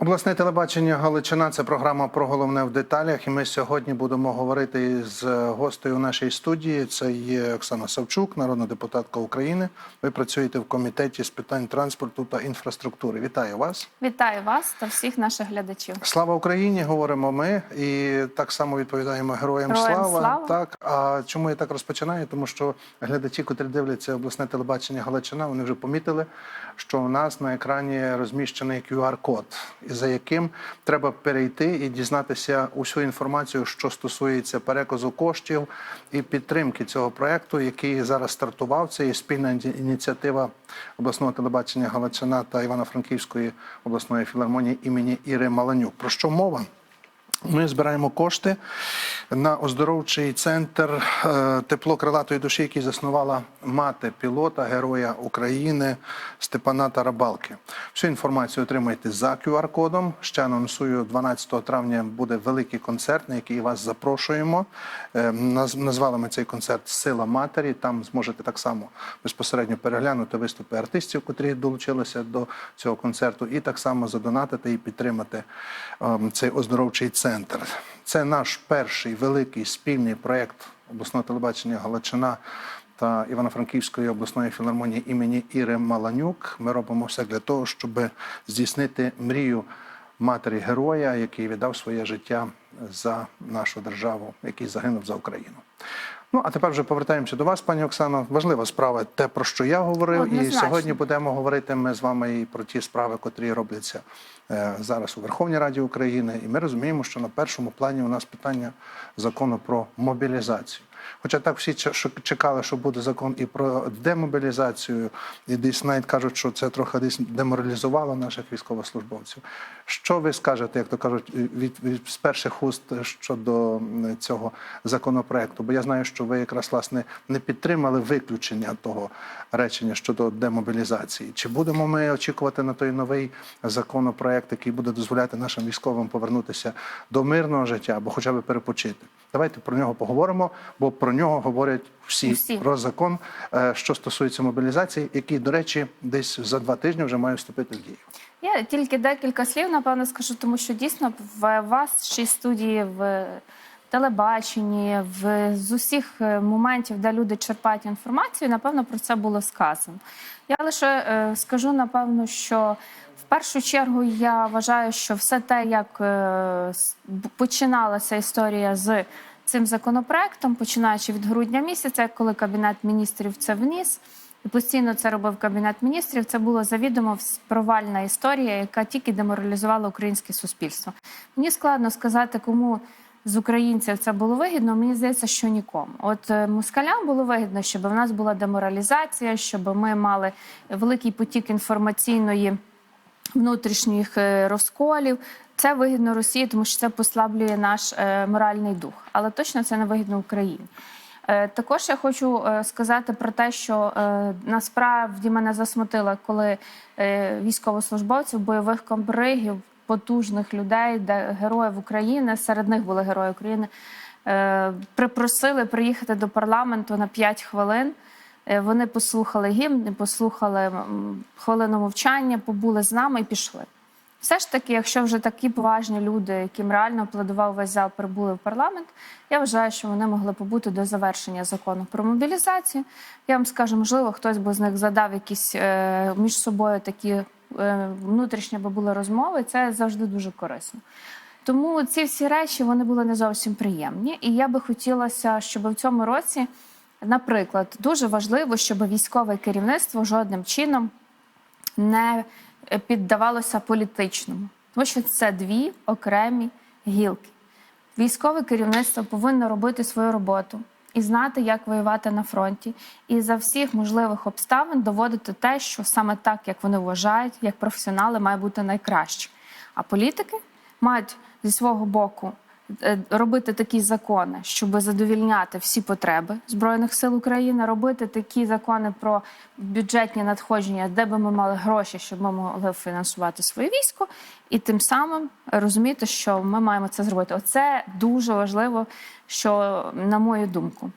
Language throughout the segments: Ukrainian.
Обласне телебачення Галичина це програма про головне в деталях. І ми сьогодні будемо говорити з гостею нашій студії. Це є Оксана Савчук, народна депутатка України. Ви працюєте в комітеті з питань транспорту та інфраструктури. Вітаю вас! Вітаю вас та всіх наших глядачів. Слава Україні! Говоримо ми і так само відповідаємо героям, Героям слава. слава. Так а чому я так розпочинаю? Тому що глядачі, котрі дивляться обласне телебачення Галичина, вони вже помітили, що у нас на екрані розміщений QR-код, за яким треба перейти і дізнатися усю інформацію, що стосується переказу коштів і підтримки цього проекту, який зараз стартував. Це є спільна ініціатива обласного телебачення Галичина та Івано-Франківської обласної філармонії імені Іри Маланюк. Про що мова? Ми збираємо кошти на оздоровчий центр е, тепло крилатої душі, який заснувала мати пілота, героя України Степана Тарабалки. Всю інформацію отримаєте за QR-кодом. Ще анонсую 12 травня буде великий концерт, на який вас запрошуємо. Е, Назвали ми цей концерт Сила матері. Там зможете так само безпосередньо переглянути виступи артистів, котрі долучилися до цього концерту, і так само задонатити і підтримати ем, цей оздоровчий центр. Це наш перший великий спільний проєкт обласного телебачення Галичина та Івано-Франківської обласної філармонії імені Іри Маланюк. Ми робимо все для того, щоб здійснити мрію матері героя, який віддав своє життя за нашу державу, який загинув за Україну. Ну а тепер вже повертаємося до вас, пані Оксано. Важлива справа, те про що я говорив, і сьогодні будемо говорити ми з вами і про ті справи, котрі робляться е, зараз у Верховній Раді України. І ми розуміємо, що на першому плані у нас питання закону про мобілізацію. Хоча так всі чекали, що буде закон і про демобілізацію, і десь навіть кажуть, що це трохи десь деморалізувало наших військовослужбовців. Що ви скажете, як то кажуть, від, від з перших уст щодо цього законопроекту? Бо я знаю, що ви якраз власне не підтримали виключення того речення щодо демобілізації. Чи будемо ми очікувати на той новий законопроект, який буде дозволяти нашим військовим повернутися до мирного життя або хоча б перепочити? Давайте про нього поговоримо, бо про нього говорять всі, Всі. про закон, е, що стосується мобілізації, який, до речі, десь за два тижні вже має вступити в дію. Я тільки декілька слів, напевно, скажу, тому що дійсно в вашій студії, в телебаченні, в з усіх е, моментів, де люди черпають інформацію, напевно, про це було сказано. Я лише е, скажу, напевно, що в першу чергу я вважаю, що все те, як е, починалася історія з цим законопроектом, починаючи від грудня місяця, коли кабінет міністрів це вніс. І постійно це робив кабінет міністрів. Це була завідомо провальна історія, яка тільки деморалізувала українське суспільство. Мені складно сказати, кому з українців це було вигідно. Мені здається, що нікому. От е, москалям було вигідно, щоб в нас була деморалізація, щоб ми мали великий потік інформаційної внутрішніх е, розколів. Це вигідно Росії, тому що це послаблює наш е, моральний дух, але точно це не вигідно Україні. Е, Також я хочу сказати про те, що насправді мене засмутило, коли військовослужбовців, бойових комбригів, потужних людей, де героїв України, серед них були герої України, припросили приїхати до парламенту на 5 хвилин. Е, Вони послухали гімн, послухали хвилину мовчання, побули з нами і пішли. Все ж таки, якщо вже такі поважні люди, яким реально аплодував весь зал, прибули в парламент, я вважаю, що вони могли побути до завершення закону про мобілізацію. Я вам скажу, можливо, хтось би з них задав якісь е, між собою такі е, внутрішні би були розмови. Це завжди дуже корисно. Тому ці всі речі вони були не зовсім приємні. І я би хотілося, щоб в цьому році, наприклад, дуже важливо, щоб військове керівництво жодним чином не піддавалося політичному, тому що це дві окремі гілки. Військове керівництво повинно робити свою роботу і знати, як воювати на фронті, і за всіх можливих обставин доводити те, що саме так, як вони вважають, як професіонали, має бути найкраще. А політики мають зі свого боку робити такі закони, щоб задовільняти всі потреби збройних сил України, робити такі закони про бюджетні надходження, де би ми мали гроші, щоб ми могли фінансувати своє військо, і тим самим розуміти, що ми маємо це зробити. Оце дуже важливо, що на мою думку.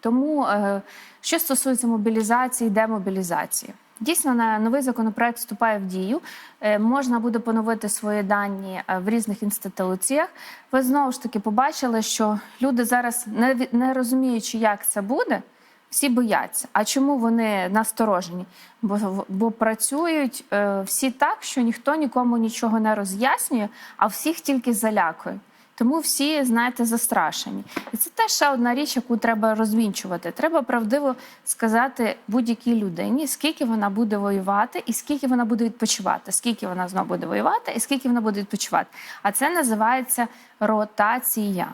Тому, е, що стосується мобілізації, демобілізації, Дійсно, на новий законопроект вступає в дію. Е, Можна буде поновити свої дані е, в різних інституціях. Ви знову ж таки побачили, що люди зараз не, не розуміючи, як це буде, всі бояться. А чому вони насторожені? Бо, бо працюють е, всі так, що ніхто нікому нічого не роз'яснює, а всіх тільки залякує. Тому всі, знаєте, застрашені. І це теж ще одна річ, яку треба розвінчувати. Треба правдиво сказати будь-якій людині, скільки вона буде воювати і скільки вона буде відпочивати, скільки вона знову буде воювати і скільки вона буде відпочивати. А це називається ротація.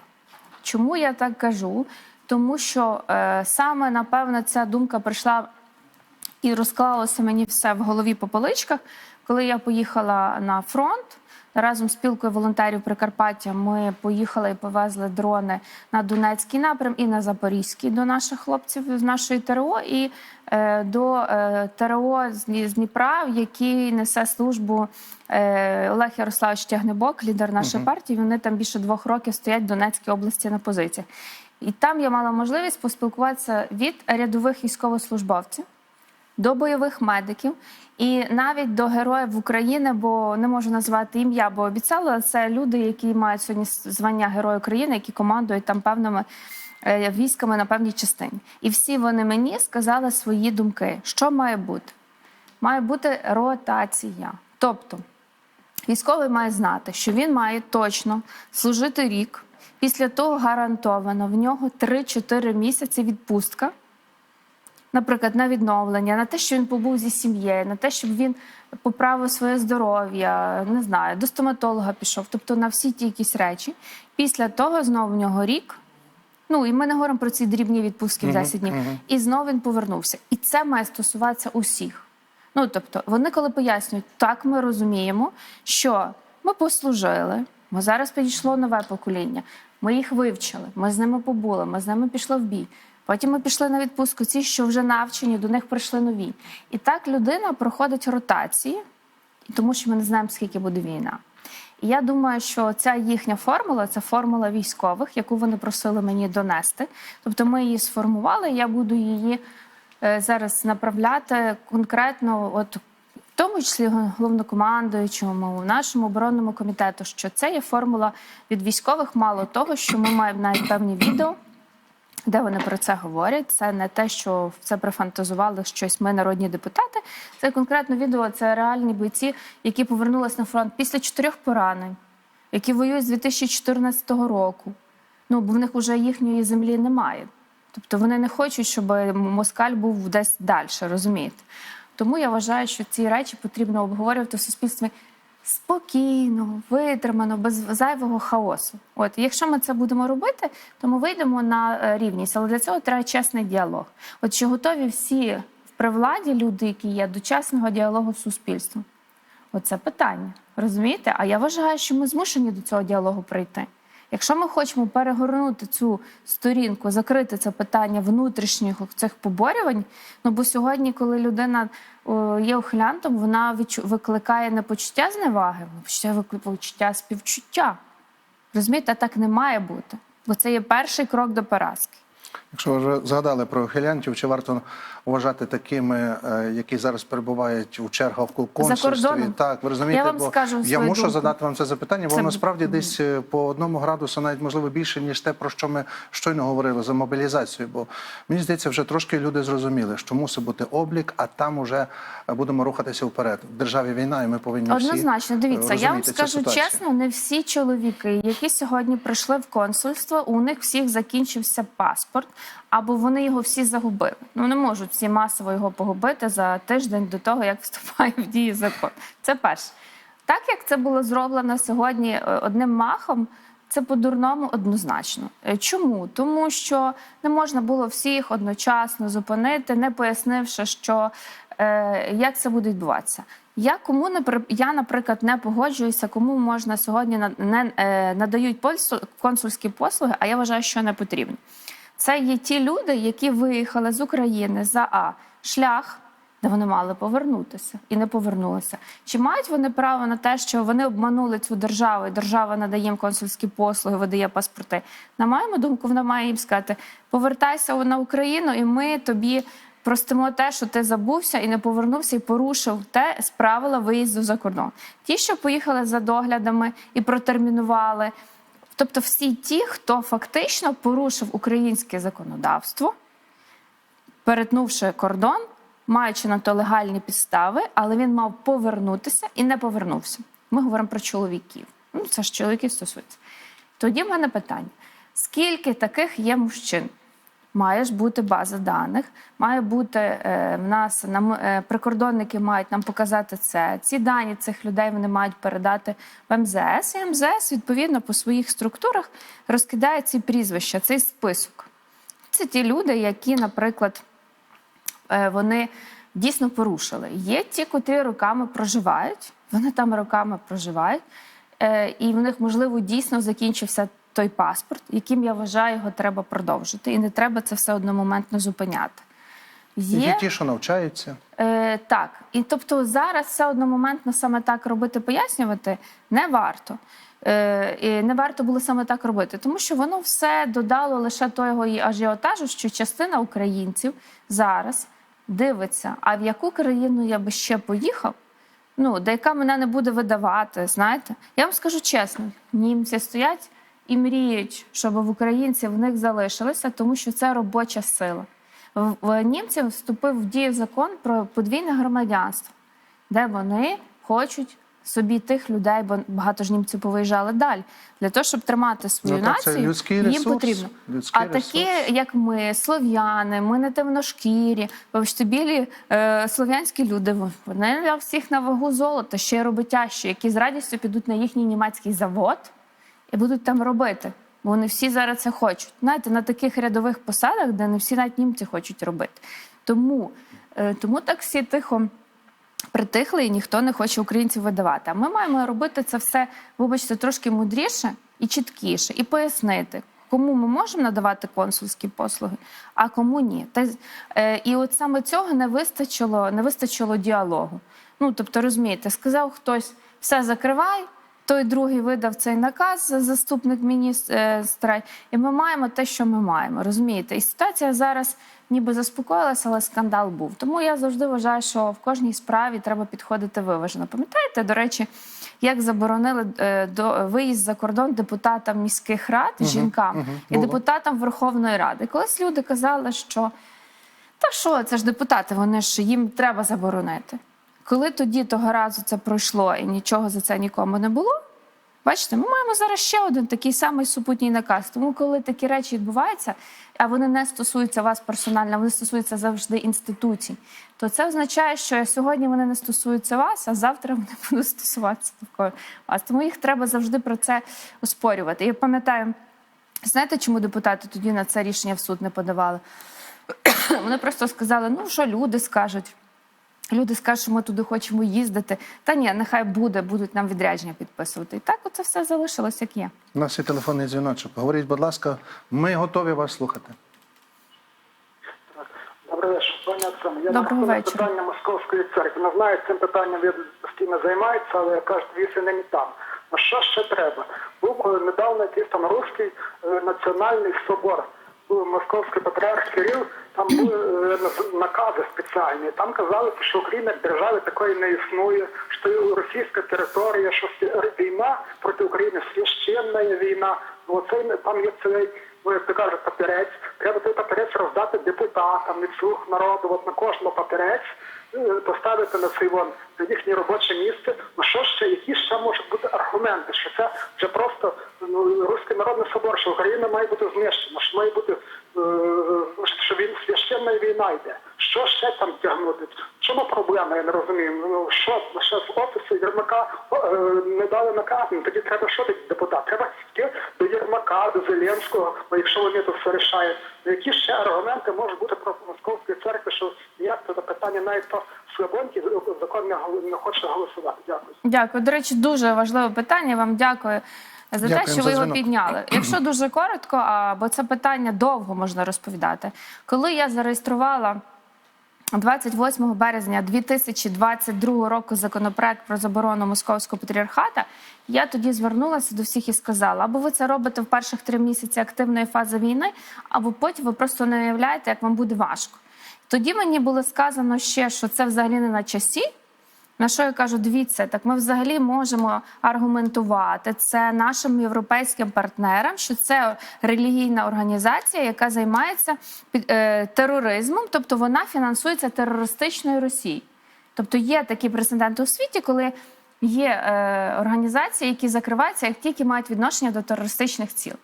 Чому я так кажу? Тому що е, саме напевно ця думка прийшла і розклалося мені все в голові по поличках, коли я поїхала на фронт. Разом з спілкою волонтерів Прикарпаття ми поїхали і повезли дрони на Донецький напрям і на Запорізький до наших хлопців з нашої ТРО і е, до е, ТРО з з Дніпра, в якій несе службу е, Олег Ярославович Тягнебок, лідер нашої партії. Вони там більше двох років стоять в Донецькій області на позиціях. І там я мала можливість поспілкуватися від рядових військовослужбовців до бойових медиків і навіть до героїв України, бо не можу назвати ім'я, бо обіцяла. Це люди, які мають сьогодні звання Герой України, які командують там певними е, військами на певній частині. І всі вони мені сказали свої думки, що має бути. Має бути ротація. Тобто військовий має знати, що він має точно служити рік. Після того гарантовано в нього 3-4 місяці відпустка наприклад, на відновлення, на те, що він побув зі сім'єю, на те, щоб він поправив своє здоров'я, не знаю, до стоматолога пішов, тобто на всі ті якісь речі. Після того знову в нього рік. Ну і ми не говоримо про ці дрібні відпустки в 10 днів. І знову він повернувся. І це має стосуватися усіх. Ну тобто, вони коли пояснюють, так ми розуміємо, що ми послужили, ми зараз підійшло нове покоління. Ми їх вивчили, ми з ними побули, ми з ними пішли в бій. Потім ми пішли на відпустку, ці, що вже навчені, до них прийшли нові. І так людина проходить ротації, тому що ми не знаємо, скільки буде війна. І я думаю, що ця їхня формула це формула військових, яку вони просили мені донести. Тобто ми її сформували, я буду її е, зараз направляти конкретно, от в тому числі головнокомандуючому, нашому оборонному комітету, що це є формула від військових. Мало того, що ми маємо навіть певні відео. Де вони про це говорять? Це не те, що це прифантазували щось. Ми народні депутати. Це конкретно відео. Це реальні бойці, які повернулись на фронт після чотирьох поранень, які воюють з 2014 року. Ну бо в них вже їхньої землі немає. Тобто вони не хочуть, щоб москаль був десь далі, розумієте? Тому я вважаю, що ці речі потрібно обговорювати в суспільстві спокійно, витримано, без зайвого хаосу. От якщо ми це будемо робити, то ми вийдемо на е, рівність. Але для цього треба чесний діалог. От чи готові всі при владі люди, які є до чесного діалогу з суспільством? Оце питання. Розумієте? А я вважаю, що ми змушені до цього діалогу прийти. Якщо ми хочемо перегорнути цю сторінку, закрити це питання внутрішніх цих поборювань, ну бо сьогодні, коли людина є ухилянтом, вона відчу- викликає не почуття зневаги, а почуття почуття співчуття. Розумієте, так не має бути, бо це є перший крок до поразки. Якщо ви вже згадали про ухилянтів, чи варто вважати такими, е, які зараз перебувають у чергах в консульстві? Так, ви розумієте, Я вам бо скажу я мушу думку. задати вам це запитання, бо Це- насправді десь е, по одному градусу, навіть можливо більше, ніж те, про що ми щойно говорили за мобілізацію. Бо мені здається, вже трошки люди зрозуміли, що мусить бути облік, а там уже е, будемо рухатися вперед. В державі війна, і ми повинні всі Однозначно, дивіться, я вам скажу чесно, не всі чоловіки, які сьогодні прийшли в консульство, у них всіх закінчився паспорт, або вони його всі загубили. Ну не можуть всі масово його погубити за тиждень до того, як вступає в дію закон. Це перше. Так як це було зроблено сьогодні е, одним махом. Це по-дурному однозначно. Е, Чому? Тому що не можна було всіх одночасно зупинити, не пояснивши, що е, як це буде відбуватися. Я кому не я, наприклад, не погоджуюся, кому можна сьогодні не е, надають консульські послуги, а я вважаю, що не потрібні. Це є ті люди, які виїхали з України за А шлях, де вони мали повернутися і не повернулися. Чи мають вони право на те, що вони обманули цю державу, і держава надає їм консульські послуги, видає паспорти? На моєму думку, вона має їм сказати: повертайся на Україну, і ми тобі простимо те, що ти забувся і не повернувся, і порушив те з правила виїзду за кордон. Ті, що поїхали за доглядами і протермінували. Тобто, всі ті, хто фактично порушив українське законодавство, перетнувши кордон, маючи на то легальні підстави, але він мав повернутися і не повернувся. Ми говоримо про чоловіків. Ну, це ж чоловіків стосується. Тоді в мене питання: скільки таких є мужчин? Має ж бути база даних, має бути е, в нас нам е, прикордонники мають нам показати це. Ці дані цих людей вони мають передати в МЗС. І МЗС відповідно по своїх структурах розкидає ці прізвища, цей список. Це ті люди, які, наприклад, е, вони дійсно порушили. Є ті, котрі роками проживають, вони там роками проживають, е, і в них, можливо, дійсно закінчився той паспорт, яким я вважаю, його треба продовжити, і не треба це все одномоментно зупиняти. І ті, що навчаються. Е, так, і тобто зараз все одномоментно саме так робити, пояснювати не варто. Е, і не варто було саме так робити, тому що воно все додало лише того ажіотажу, що частина українців зараз дивиться, а в яку країну я би ще поїхав, ну, де яка мене не буде видавати. Знаєте, я вам скажу чесно: німці стоять і мріють, щоб в українців в них залишилися, тому що це робоча сила. В, німців вступив в дію закон про подвійне громадянство, де вони хочуть собі тих людей, бо багато ж німців повиїжджали далі. Для того, щоб тримати свою Ну, націю, їм ресурс, потрібно. а такі, як ми, слов'яни, ми не темношкірі, вибачте, білі е, слов'янські люди, вони для всіх на вагу золота, ще й роботящі, які з радістю підуть на їхній німецький завод і будуть там робити. Бо вони всі зараз це хочуть. Знаєте, на таких рядових посадах, де не всі навіть німці хочуть робити. Тому, е, тому так всі тихо притихли і ніхто не хоче українців видавати. А ми маємо робити це все, вибачте, трошки мудріше і чіткіше, і пояснити. Кому ми можемо надавати консульські послуги, а кому ні. Та, е, і от саме цього не вистачило, не вистачило діалогу. Ну, тобто, розумієте, сказав хтось, все закривай, той другий видав цей наказ, заступник міністра, і ми маємо те, що ми маємо. Розумієте? І ситуація зараз ніби заспокоїлася, але скандал був. Тому я завжди вважаю, що в кожній справі треба підходити виважено. Пам'ятаєте, до речі, як заборонили е, до виїзд за кордон депутатам міських рад, жінкам мгм, і депутатам Верховної Ради. Колись люди казали, що та що, це ж депутати, вони ж їм треба заборонити. Коли тоді того разу це пройшло і нічого за це нікому не було, бачите, ми маємо зараз ще один такий самий супутній наказ. Тому, коли такі речі відбуваються, а вони не стосуються вас персонально, вони стосуються завжди інституцій, то це означає, що сьогодні вони не стосуються вас, а завтра вони будуть стосуватися навколо вас. Тому їх треба завжди про це оспорювати. Я пам'ятаю, знаєте, чому депутати тоді на це рішення в суд не подавали? Вони просто сказали: ну що люди скажуть. Люди скажуть, що ми туди хочемо їздити. Та ні, нехай буде, будуть нам відрядження підписувати. І так оце все залишилось, як є. У нас є телефонний дзвіночок. Говоріть, будь ласка, ми готові вас слухати. Добрий вечір, пані Оксана. Я Доброго вечора. питання Московської церкви. Не знаю, цим питанням ви постійно займається, але кажуть, віси не там. Ну що ще треба? Був е, недавно якийсь там руський е, національний собор. Був московський патріарх Кирил, там були е, накази спеціальні. Там казали, що Україна держави такої не існує, що російська територія, що війна проти України священна війна. Ну, оце там є цей ну, як то кажуть, папірець. Треба той папірець роздати депутатам від слуг народу, от на кожного папірець е, поставити на цей вон на їхнє робоче місце. Ну що ще, які ще можуть бути аргументи? Що це вже просто ну, Руський народний собор, що Україна має бути знищена, що має бути е, що він священна війна йде. Що ще там тягнути? Чому проблема? Я не розумію. Ну що лише з офісу Єрмака е, не дали наказ. Ну, тоді треба що тоді депутат? Треба йти до Єрмака, до Зеленського, бо якщо вони тут все рішають. Ну, які ще аргументи можуть бути про московської церкви, що ніяк це питання навіть по Слобонці закон не, не хоче голосувати. Дякую. Дякую. До речі, дуже важливе питання. Вам дякую за те, що ви його підняли. Якщо дуже коротко, а, бо це питання довго можна розповідати. Коли я зареєструвала 28 березня 2022 року законопроект про заборону московського патріархата, я тоді звернулася до всіх і сказала: або ви це робите в перших три місяці активної фази війни, або потім ви просто не уявляєте, як вам буде важко. Тоді мені було сказано ще, що це взагалі не на часі. На що я кажу, дивіться, так ми взагалі можемо аргументувати це нашим європейським партнерам, що це релігійна організація, яка займається е, тероризмом, тобто вона фінансується терористичною Росією. Тобто є такі прецеденти у світі, коли є е, організації, які закриваються, як тільки мають відношення до терористичних ціл.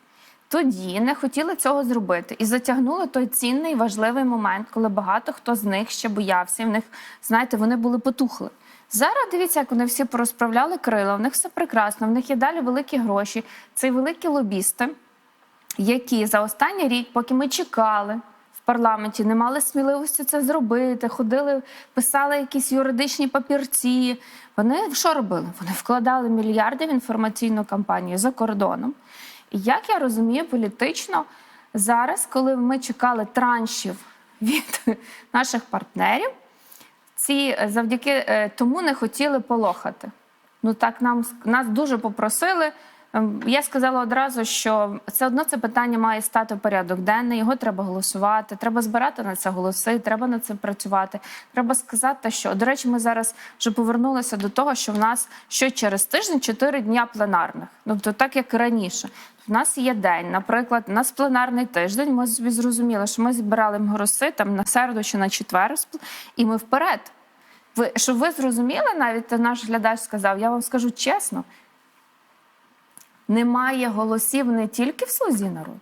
Тоді не хотіли цього зробити і затягнули той цінний важливий момент, коли багато хто з них ще боявся. і В них, знаєте, вони були потухли. Зараз дивіться, як вони всі порозправляли крила. В них все прекрасно, в них є далі великі гроші. Це великі лобісти, які за останній рік, поки ми чекали в парламенті, не мали сміливості це зробити, ходили, писали якісь юридичні папірці. Вони що робили? Вони вкладали мільярди в інформаційну кампанію за кордоном. І як я розумію, політично зараз, коли ми чекали траншів від наших партнерів, ці е, завдяки е, тому не хотіли полохати. Ну так нам нас дуже попросили. Ем, Я сказала одразу, що все одно це питання має стати в порядок денний. Його треба голосувати, треба збирати на це голоси, треба над цим працювати. Треба сказати, що до речі, ми зараз вже повернулися до того, що в нас що через тиждень чотири дня пленарних. Тобто, так як раніше. У нас є день, наприклад, у нас пленарний тиждень. Ми собі зрозуміли, що ми збирали голоси там на середу чи на четвер, і ми вперед. Ви щоб ви зрозуміли, навіть наш глядач сказав, я вам скажу чесно: немає голосів не тільки в слузі народу.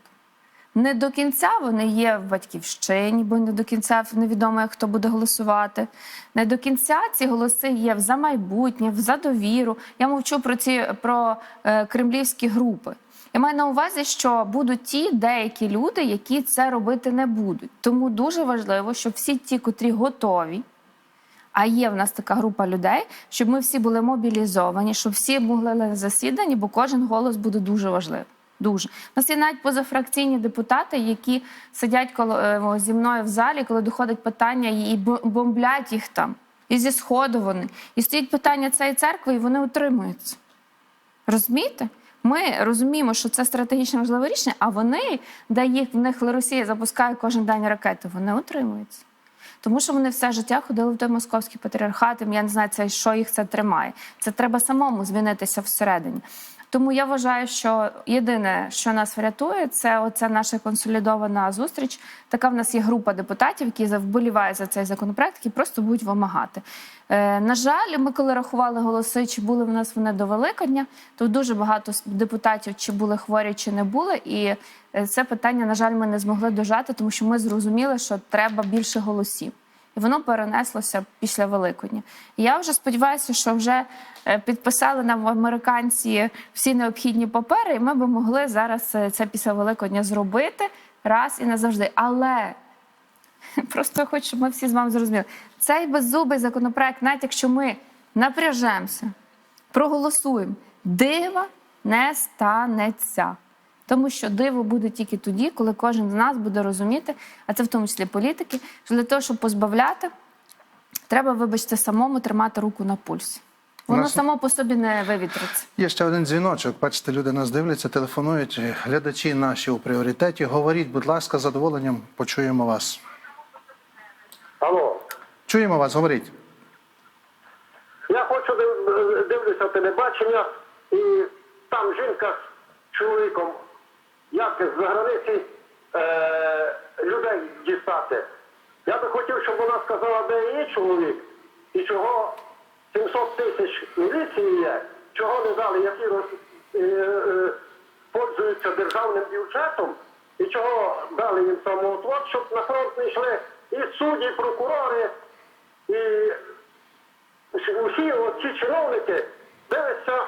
Не до кінця вони є в батьківщині, бо не до кінця невідомо, хто буде голосувати. Не до кінця ці голоси є в за майбутнє, в за довіру. Я мовчу про ці про е, кремлівські групи. Я маю на увазі, що будуть ті деякі люди, які це робити не будуть. Тому дуже важливо, щоб всі ті, котрі готові, а є в нас така група людей, щоб ми всі були мобілізовані, щоб всі були на засіданні, бо кожен голос буде дуже важливий. Дуже У нас є навіть позафракційні депутати, які сидять коло е, зі мною в залі, коли доходить питання і бомблять їх там. І зі сходу вони. І стоїть питання цієї церкви, і вони утримуються. Розумієте? Ми розуміємо, що це стратегічно важливе рішення, а вони, де їх в них Росія запускає кожен день ракети, вони утримуються. Тому що вони все життя ходили в той московський патріархат, і я не знаю, це, що їх це тримає. Це треба самому змінитися всередині. Тому я вважаю, що єдине, що нас врятує, це оця наша консолідована зустріч. Така в нас є група депутатів, які вболівають за цей законопроект, які просто будуть вимагати. Е, на жаль, ми коли рахували голоси, чи були в нас вони до Великодня, то дуже багато депутатів чи були хворі, чи не були. І е, це питання, на жаль, ми не змогли дожати, тому що ми зрозуміли, що треба більше голосів. Воно перенеслося після Великодня. Я вже сподіваюся, що вже е, підписали нам американці всі необхідні папери, і ми би могли зараз е, це після Великодня зробити раз і назавжди. Але просто хочу, щоб ми всі з вами зрозуміли. Цей беззубий законопроект, навіть якщо ми напряжемося, проголосуємо, дива не станеться. Тому що диво буде тільки тоді, коли кожен з нас буде розуміти, а це в тому числі політики, що для того, щоб позбавляти, треба, вибачте, самому тримати руку на пульсі. Воно Нас- само по собі не вивітриться. Є ще один дзвіночок. Бачите, люди нас дивляться, телефонують. Глядачі наші у пріоритеті. Говоріть, будь ласка, з задоволенням почуємо вас. Алло. Чуємо вас, говоріть. Я хочу див- дивлюся телебачення, і там жінка з чоловіком, як з заграниці е, людей дістати. Я би хотів, щоб вона сказала, де її чоловік, і чого 700 тисяч міліції є, чого не дали, які роз- е, е, пользуються державним бюджетом, і чого дали їм самоотвод, щоб на фронт не йшли і судді, і прокурори, і усі ці чиновники дивляться,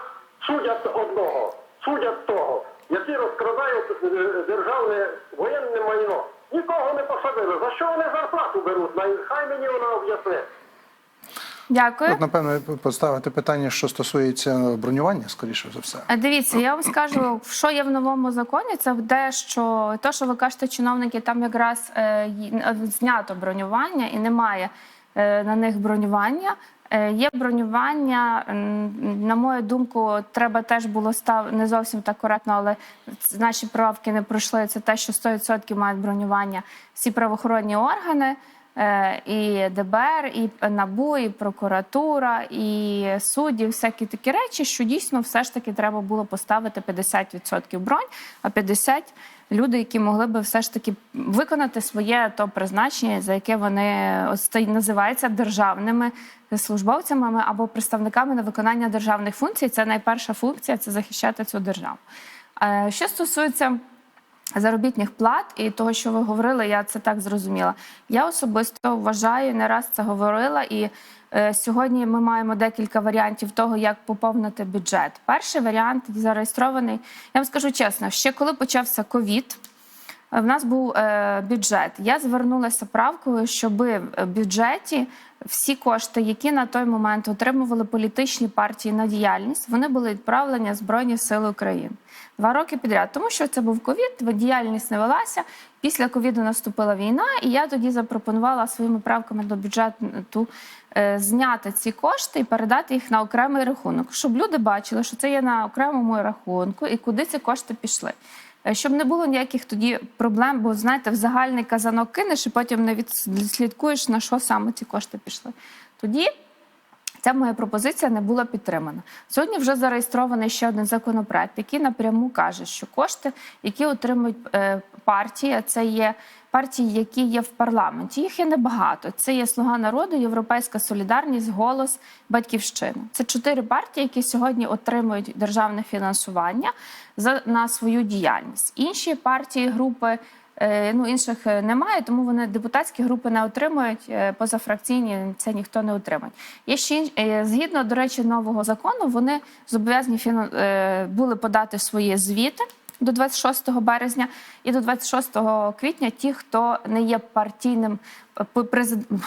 судять одного, судять того, які розкрадають е, державне воєнне майно. Нікого не посадили. За що вони зарплату беруть? Хай мені вона об'яснить. Дякую. Тут, напевно, поставити питання, що стосується бронювання, скоріше за все. А Дивіться, я вам скажу, що є в новому законі, це те, що те, що ви кажете, чиновники, там якраз е, е, знято бронювання і немає е, на них бронювання. Е, Є бронювання, на мою думку, треба теж було став не зовсім так коректно, але наші правки не пройшли. Це те, що 100% мають бронювання всі правоохоронні органи. е, і ДБР, і НАБУ, і прокуратура, і судді, всякі такі речі, що дійсно все ж таки треба було поставити 50% бронь, а 50% люди, які могли би все ж таки виконати своє то призначення, за яке вони це державними службовцями або представниками на виконання державних функцій. Це найперша функція це захищати цю державу. Е, Що стосується заробітних плат і того, що ви говорили, я це так зрозуміла. Я особисто вважаю, не раз це говорила, і е, сьогодні ми маємо декілька варіантів того, як поповнити бюджет. Перший варіант зареєстрований. Я вам скажу чесно, ще коли почався ковід. В нас був е, бюджет. Я звернулася правкою, щоб в бюджеті всі кошти, які на той момент отримували політичні партії на діяльність, вони були відправлені Збройні Сили України два роки підряд. Тому що це був ковід, діяльність не велася. Після ковіду наступила війна, і я тоді запропонувала своїми правками до бюджету е, зняти ці кошти і передати їх на окремий рахунок, щоб люди бачили, що це є на окремому рахунку і куди ці кошти пішли. Е, Щоб не було ніяких тоді проблем, бо знаєте, в загальний казанок кинеш і потім не відслідкуєш, на що саме ці кошти пішли. Тоді ця моя пропозиція не була підтримана. Сьогодні вже зареєстрований ще один законопроект, який напряму каже, що кошти, які отримують е, партії, це є партії, які є в парламенті. Їх є небагато. Це є Слуга народу, Європейська Солідарність, Голос, Батьківщина. Це чотири партії, які сьогодні отримують державне фінансування за на свою діяльність. Інші партії, групи. Е, Ну, інших е, немає, тому вони депутатські групи не отримують. е, Позафракційні це ніхто не отримає. Є ще згідно до речі, нового закону. Вони зобов'язані е, були подати свої звіти до 26 березня і до 26 квітня. Ті, хто не є партійним президентом,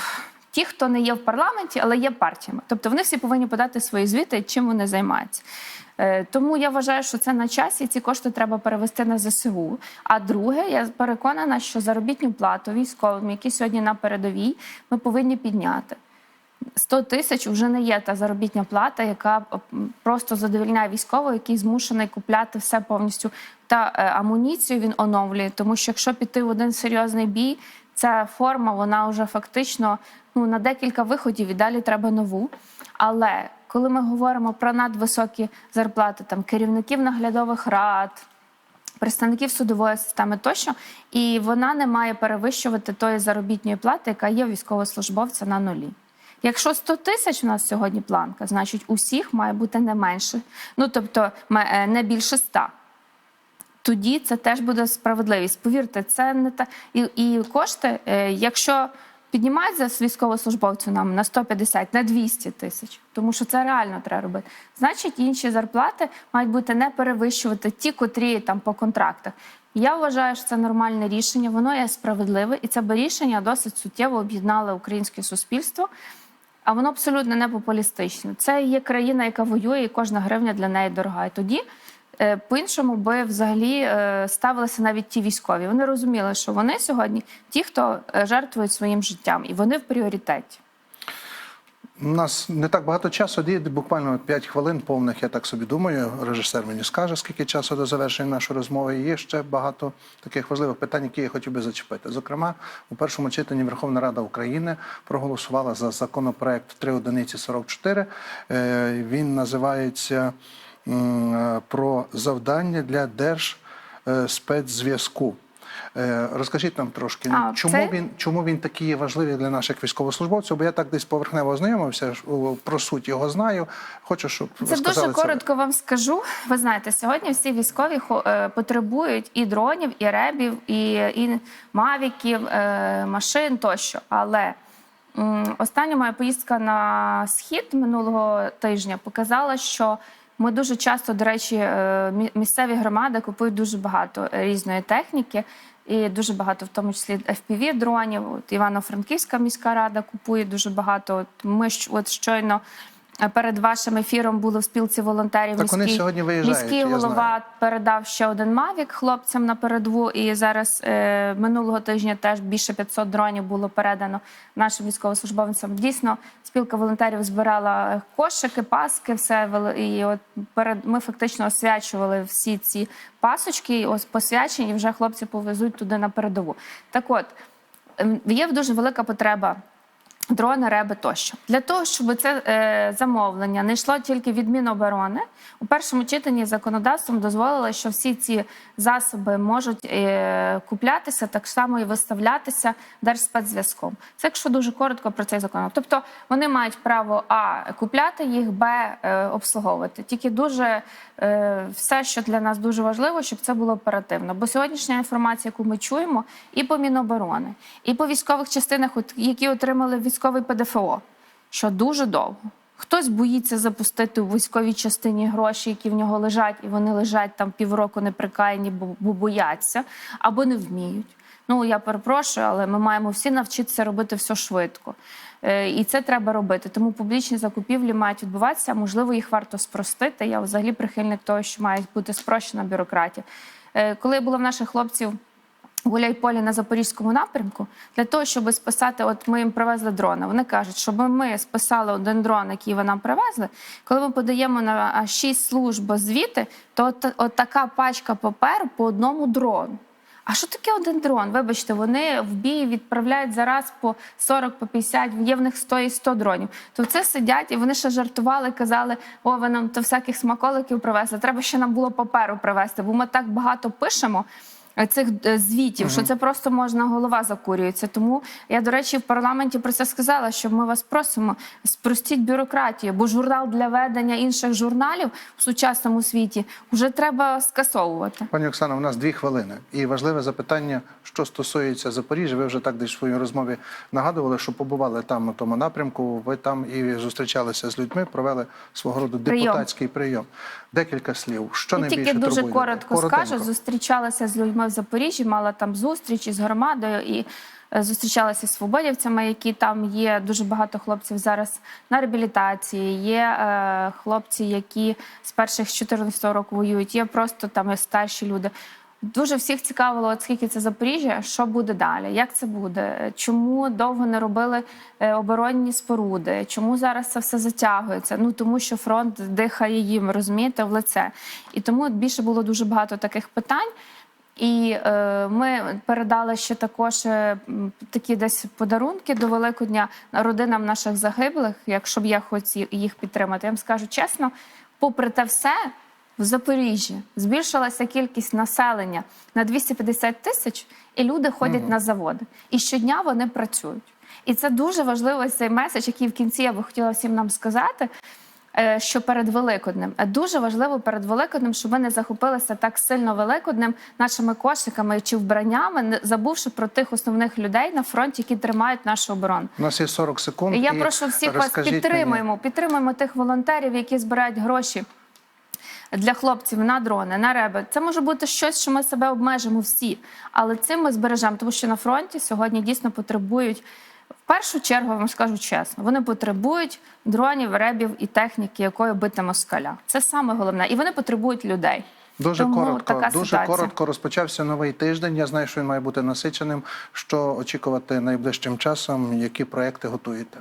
Ті, хто не є в парламенті, але є партіями, тобто вони всі повинні подати свої звіти, чим вони займаються. Е, Тому я вважаю, що це на часі. Ці кошти треба перевести на ЗСУ. А друге, я переконана, що заробітну плату військовим, які сьогодні на передовій, ми повинні підняти. 100 тисяч вже не є та заробітня плата, яка просто задовільняє військового, який змушений купляти все повністю. Та е, амуніцію він оновлює, тому що якщо піти в один серйозний бій, ця форма вона вже фактично ну на декілька виходів і далі треба нову. Але коли ми говоримо про надвисокі зарплати там керівників наглядових рад, представників судової системи тощо, і вона не має перевищувати тої заробітної плати, яка є військовослужбовця на нулі. Якщо 100 тисяч у нас сьогодні планка, значить усіх має бути не менше, ну тобто е, не більше 100. Тоді це теж буде справедливість. Повірте, це не та і, і кошти, е, якщо піднімають за військовослужбовцю нам на 150, на 200 тисяч, тому що це реально треба робити. Значить, інші зарплати мають бути не перевищувати ті, котрі там по контрактах. Я вважаю, що це нормальне рішення, воно є справедливе, і це би рішення досить суттєво об'єднало українське суспільство. А воно абсолютно не популістичне. Це є країна, яка воює, і кожна гривня для неї дорога. І тоді е, по-іншому би взагалі е, ставилися навіть ті військові. Вони розуміли, що вони сьогодні ті, хто е, жертвують своїм життям, і вони в пріоритеті. У нас не так багато часу, діє буквально 5 хвилин повних, я так собі думаю. Режисер мені скаже, скільки часу до завершення нашої розмови. І є ще багато таких важливих питань, які я хотів би зачепити. Зокрема, у першому читанні Верховна Рада України проголосувала за законопроект 3 одиниці 44. Е, Він називається про завдання для держспецзв'язку. Е, Розкажіть нам трошки, А, чому це- він чому він такий важливий для наших військовослужбовців? Бо я так десь поверхнево ознайомився, про суть його знаю. Хочу, щоб Це дуже коротко вам скажу. Ви знаєте, сьогодні всі військові е, потребують і дронів, і ребів, і, і мавіків, е, машин тощо. Але остання моя поїздка на схід минулого тижня показала, що ми дуже часто, до речі, е, мі- місцеві громади купують дуже багато е, різної техніки. І дуже багато, в тому числі fpv дронів. От Івано-Франківська міська рада купує дуже багато. От ми от щойно перед вашим ефіром були в спілці волонтерів. Так вони сьогодні виїжджають, міський я голова знаю. передав ще один мавік хлопцям на передову. І зараз е, минулого тижня теж більше 500 дронів було передано нашим військовослужбовцям. Дійсно, спілка волонтерів збирала кошики, паски, все і от перед ми фактично освячували всі ці пасочки. І ось посвячені вже хлопці повезуть туди на передову. Так от. є дуже велика потреба. Дрони, реби тощо для того, щоб це е, замовлення не йшло тільки від Міноборони, у першому читанні законодавством дозволили, що всі ці засоби можуть е, куплятися так само і виставлятися Держспецзв'язком. Це якщо дуже коротко про цей закон. Тобто вони мають право а купляти їх, б е, обслуговувати. Тільки дуже е, все, що для нас дуже важливо, щоб це було оперативно. Бо сьогоднішня інформація, яку ми чуємо, і по Міноборони, і по військових частинах, які отримали військовий ПДФО, що дуже довго. Хтось боїться запустити у військовій частині гроші, які в нього лежать, і вони лежать там півроку неприкаяні, бо, бо бояться або не вміють. Ну я перепрошую, але ми маємо всі навчитися робити все швидко. Е, І це треба робити. Тому публічні закупівлі мають відбуватися. Можливо, їх варто спростити. Я взагалі прихильник того, що має бути спрощена бюрократія. Е, Коли я була в наших хлопців гуляй-полі на запорізькому напрямку, для того, щоб списати, от ми їм привезли дрона. Вони кажуть, щоб ми списали один дрон, який ви нам привезли. Коли ми подаємо на шість служб звіти, то от, от така пачка паперу по одному дрону. А що таке один дрон? Вибачте, вони в бій відправляють зараз по 40, по 50, є в них 100 і 100 дронів. То це сидять і вони ще жартували, казали, о, ви нам то всяких смаколиків привезли. Треба ще нам було паперу привезти, бо ми так багато пишемо. Цих е, звітів, що це просто можна голова закурюється. Тому я, до речі, в парламенті про це сказала, що ми вас просимо спростіть бюрократію, бо журнал для ведення інших журналів в сучасному світі вже треба скасовувати. Пані Оксана, у нас дві хвилини. І важливе запитання, що стосується Запоріжжя. Ви вже так десь в своїй розмові нагадували, що побували там на тому напрямку. Ви там і зустрічалися з людьми, провели свого роду Прийом. депутатський прийом. Декілька слів. Що не тільки дуже турбує? коротко Коротенько. скажу. Зустрічалася з людьми в Запоріжжі, мала там зустріч із громадою і е, зустрічалася з свободівцями, які там є. Дуже багато хлопців зараз на реабілітації. Є е, хлопці, які з перших з 14 років воюють. Є просто там старші люди. Дуже всіх цікавило, от скільки це Запоріжжя, що буде далі, як це буде, чому довго не робили е, оборонні споруди, чому зараз це все затягується? Ну тому що фронт дихає їм, розумієте, в лице. І тому більше було дуже багато таких питань. І е, ми передали ще також е, такі десь подарунки до Великодня родинам наших загиблих, якщо б я хотів їх підтримати. Я вам скажу чесно, попри те все, в Запоріжжі збільшилася кількість населення на 250 тисяч, і люди ходять на заводи. І щодня вони працюють. І це дуже важливий цей меседж, який в кінці я би хотіла всім нам сказати. е, Що перед Великоднем Е, дуже важливо перед Великоднем, щоб ми не захопилися так сильно Великоднем нашими кошиками чи вбраннями, не забувши про тих основних людей на фронті, які тримають нашу оборону. У нас є 40 секунд. І я і прошу всіх вас розкажіть мені- підтримуємо. Підтримуємо тих волонтерів, які збирають гроші. Для хлопців на дрони, на реби. Це може бути щось, що ми себе обмежимо всі, але цим ми збережемо, тому що на фронті сьогодні дійсно потребують. В першу чергу вам скажу чесно, вони потребують дронів, ребів і техніки, якою бити москаля. Це саме головне, і вони потребують людей. Дуже Тому коротко, така дуже ситуація. коротко розпочався новий тиждень. Я знаю, що він має бути насиченим. Що очікувати найближчим часом? Які проекти готуєте?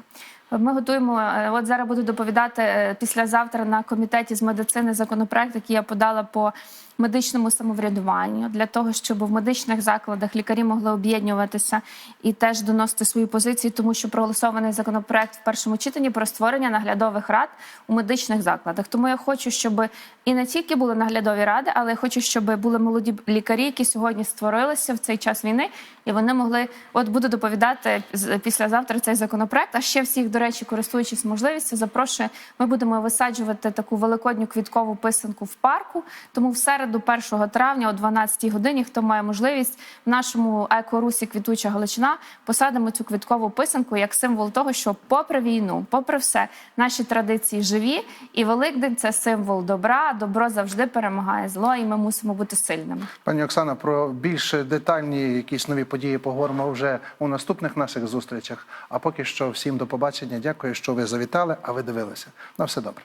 Ми готуємо. е, От зараз буду доповідати е, післязавтра на комітеті з медицини законопроект, який я подала по медичному самоврядуванню для того, щоб в медичних закладах лікарі могли об'єднуватися і теж доносити свої позиції, тому що проголосований законопроект в першому читанні про створення наглядових рад у медичних закладах. Тому я хочу, щоб і не тільки були наглядові ради, але я хочу, щоб були молоді лікарі, які сьогодні створилися в цей час війни, і вони могли. От буду доповідати післязавтра цей законопроект. А ще всіх, до речі, користуючись можливістю, запрошую. Ми будемо висаджувати таку великодню квіткову писанку в парку. Тому в середу, 1 травня, о 12 годині, хто має можливість в нашому екорусі Квітуча Галичина посадимо цю квіткову писанку як символ того, що, попри війну, попри все, наші традиції живі, і Великдень це символ добра. Добро завжди перемагає зло, і ми мусимо бути сильними. Пані Оксана, про більш детальні якісь нові події поговоримо вже у наступних наших зустрічах. А поки що всім до побачення. Дякую, що ви завітали, а ви дивилися. На все добре.